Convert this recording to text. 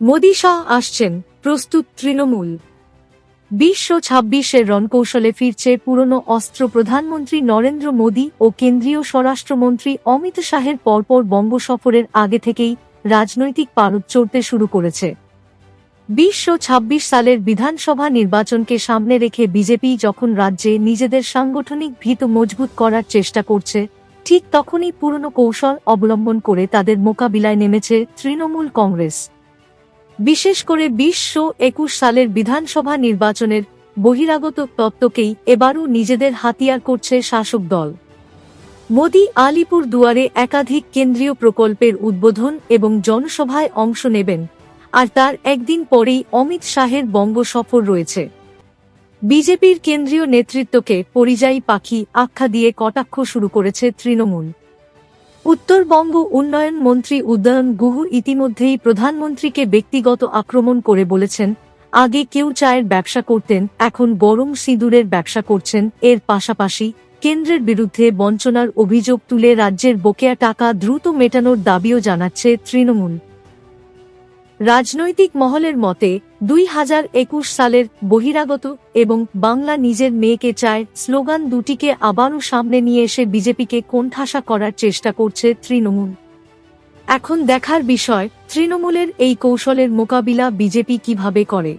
মোদী শাহ আসছেন প্রস্তুত তৃণমূল। বিশ্ব ছাব্বিশের রণকৌশলে ফিরছে পুরনো অস্ত্র প্রধানমন্ত্রী নরেন্দ্র মোদী ও কেন্দ্রীয় স্বরাষ্ট্রমন্ত্রী অমিত শাহের পরপর বঙ্গ সফরের আগে থেকেই রাজনৈতিক পারদ চড়তে শুরু করেছে। বিশ্ব ছাব্বিশ সালের বিধানসভা নির্বাচনকে সামনে রেখে বিজেপি যখন রাজ্যে নিজেদের সাংগঠনিক ভিত মজবুত করার চেষ্টা করছে, ঠিক তখনই পুরনো কৌশল অবলম্বন করে তাদের মোকাবিলায় নেমেছে তৃণমূল কংগ্রেস। বিশেষ করে বিশ্ব একুশ সালের বিধানসভা নির্বাচনের বহিরাগত তত্ত্বকেই এবারও নিজেদের হাতিয়ার করছে শাসক দল। মোদি আলিপুর দুয়ারে একাধিক কেন্দ্রীয় প্রকল্পের উদ্বোধন এবং জনসভায় অংশ নেবেন, আর তার একদিন পরেই অমিত শাহের বঙ্গ সফর রয়েছে। বিজেপির কেন্দ্রীয় নেতৃত্বকে পরিযায়ী পাখি আখ্যা দিয়ে কটাক্ষ শুরু করেছে তৃণমূল। উত্তরবঙ্গ উন্নয়ন মন্ত্রী উদয়ন গুহ ইতিমধ্যেই প্রধানমন্ত্রীকে ব্যক্তিগত আক্রমণ করে বলেছেন, আগে কেউ চায়ের ব্যবসা করতেন, এখন গরম সিঁদুরের ব্যবসা করছেন। এর পাশাপাশি কেন্দ্রের বিরুদ্ধে বঞ্চনার অভিযোগ তুলে রাজ্যের বকেয়া টাকা দ্রুত মেটানোর দাবিও জানাচ্ছে তৃণমূল। রাজনৈতিক মহলের মতে, দুই হাজার একুশ সালের বহিরাগত এবং বাংলা নিজের মেয়েকে চায় স্লোগান দুটিকে আবারও সামনে নিয়ে এসে বিজেপিকে কোণঠাসা করার চেষ্টা করছে তৃণমূল। এখন দেখার বিষয়, তৃণমূলের এই কৌশলের মোকাবিলা বিজেপি কীভাবে করে?